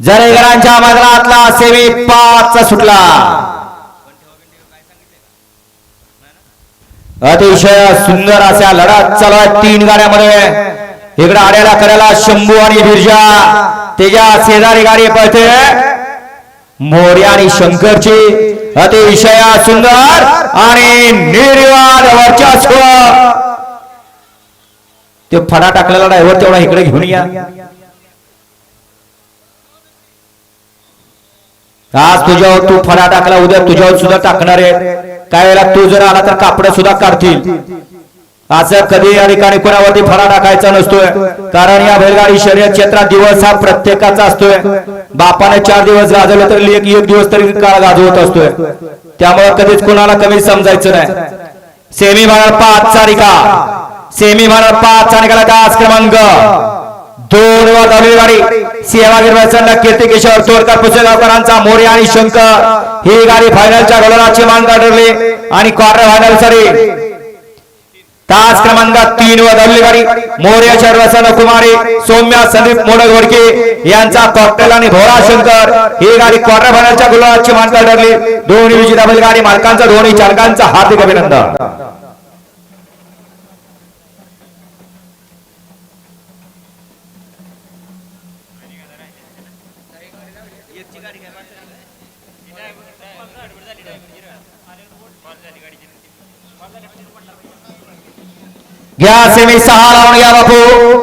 जरेगरांच्या मैदानातला semi पाचचा सुटला. अतिशय सुंदर अशा लढत चालू आहे तीन गाड्यामध्ये. इकडे आड्याला करायला शंभू आणि बिरजा त्याच्या शेजारी गाडी पळते. मोर्या आणि शंकरची अतिशय सुंदर आणि निर्वाद वर्चस्व. ते फडा टाकलेला ड्रायव्हर तेवढा इकडे घेऊन या. आज तुझ्यावर तू फळा टाकला उद्या तुझ्यावर सुद्धा टाकणार आहे. काय वेळेला तू जर आला तर कापड सुद्धा काढतील. असं कधी या ठिकाणी कोणावरती फडा टाकायचा नसतोय. कारण या बैलगाडी शर्यत क्षेत्रात दिवस हा प्रत्येकाचा असतोय. बापाने चार दिवस गाजवलं तर एक एक दिवस तरी काळ गाजवत असतोय. त्यामुळे कधीच कोणाला कमी समजायचं नाही. सेमी भागात पाच चारिका सेमी भागात पाच चारिकाला आज क्रमांक? दोन वर धावलेली गाडी. सेवागीर वैसंड कीर्ती किशोर तोडकर पुसेगावकरांचा मोरे आणि शंकर. ही गाडी फायनलच्या गोलाची मान काढली आणि क्वार्टर फायनल सरी. तास क्रमांक तीन व धावलेली गाडी. मोर्याच्या वसंत कुमारी सौम्या संदीप मोडक वडके यांचा कॉकटेल आणि भोरा शंकर. ही गाडी क्वार्टर फायनलच्या गोलाची मान काढली दोन्ही विजेता बैलगाडी मालकांचा दोन्ही चालकांचा हार्दिक अभिनंदन. घ्या सेमी सहा लावून घ्या बापू.